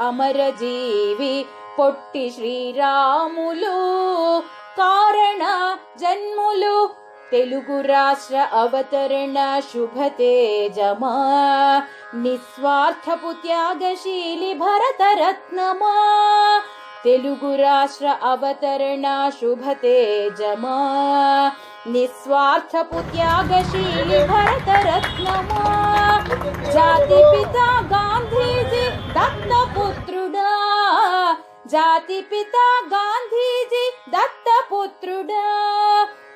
అమరజీవి పొట్టి శ్రీరాములు కారణ జన్ములు తెలుగు రాష్ట్ర అవతరణ శుభ తేజమా నిస్వార్థపు త్యాగశీలి భరతరత్నమా తెలుగు రాష్ట్ర అవతరణ శుభ తేజమా నిస్వార్థపు త్యాగశీలి భరతరత్నమా జాతి పిత గాంధీజీ దత్తపుత్రుడా. జాతి పిత గాంధీజీ దత్తపుత్రుడా.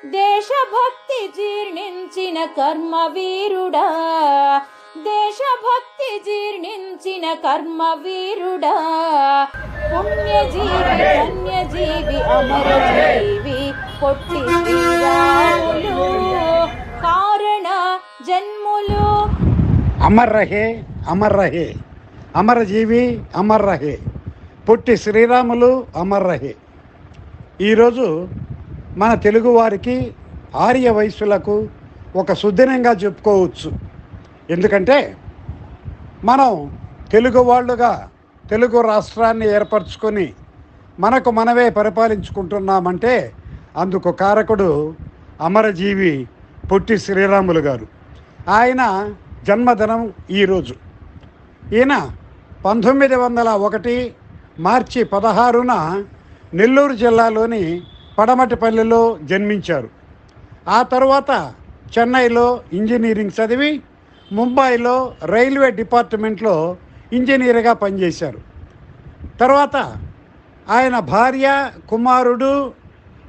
దేశభక్తి జీర్ణించిన కర్మవీరుడా. దేశభక్తి జీర్ణించిన కర్మవీరుడా. పుణ్యజీవి ధన్యజీవి అమరజీవి పొట్టి శ్రీరాములు. కారణ జన్మ అమర్ రహే అమర్ రహే. అమరజీవి అమర్ రహే. పుట్టి శ్రీరాములు అమర్ రహే. ఈరోజు మన తెలుగువారికి ఆర్య వయస్సులకు ఒక సుదినంగా చెప్పుకోవచ్చు. ఎందుకంటే మనం తెలుగు వాళ్ళుగా తెలుగు రాష్ట్రాన్ని ఏర్పరచుకొని మనకు మనమే పరిపాలించుకుంటున్నామంటే అందుకు కారకుడు అమరజీవి పొట్టి శ్రీరాములు గారు. ఆయన జన్మదినం ఈరోజు. ఈయన పంతొమ్మిది వందల ఒకటి మార్చి పదహారున నెల్లూరు జిల్లాలోని పడమటిపల్లిలో జన్మించారు. ఆ తర్వాత చెన్నైలో ఇంజనీరింగ్ చదివి ముంబైలో రైల్వే డిపార్ట్మెంట్లో ఇంజనీర్గా పనిచేశారు. తర్వాత ఆయన భార్య కుమారుడు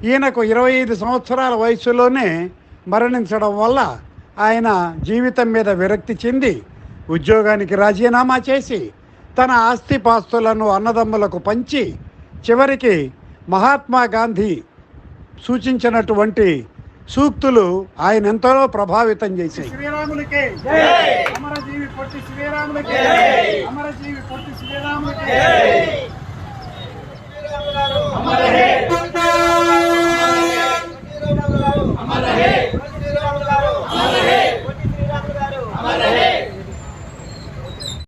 ఈయనకు ఇరవై ఐదు సంవత్సరాల వయసులోనే మరణించడం వల్ల ఆయన జీవితం మీద విరక్తి చెంది ఉద్యోగానికి రాజీనామా చేసి తన ఆస్తిపాస్తులను అన్నదమ్ములకు పంచి చివరికి మహాత్మా గాంధీ సూచించినటువంటి సూక్తులు ఆయన ఎంతో ప్రభావితం చేశాయి. శ్రీరాములకి. అమరజీవి పొట్టి శ్రీరాములకి. అమరజీవి పొట్టి శ్రీరాములకి.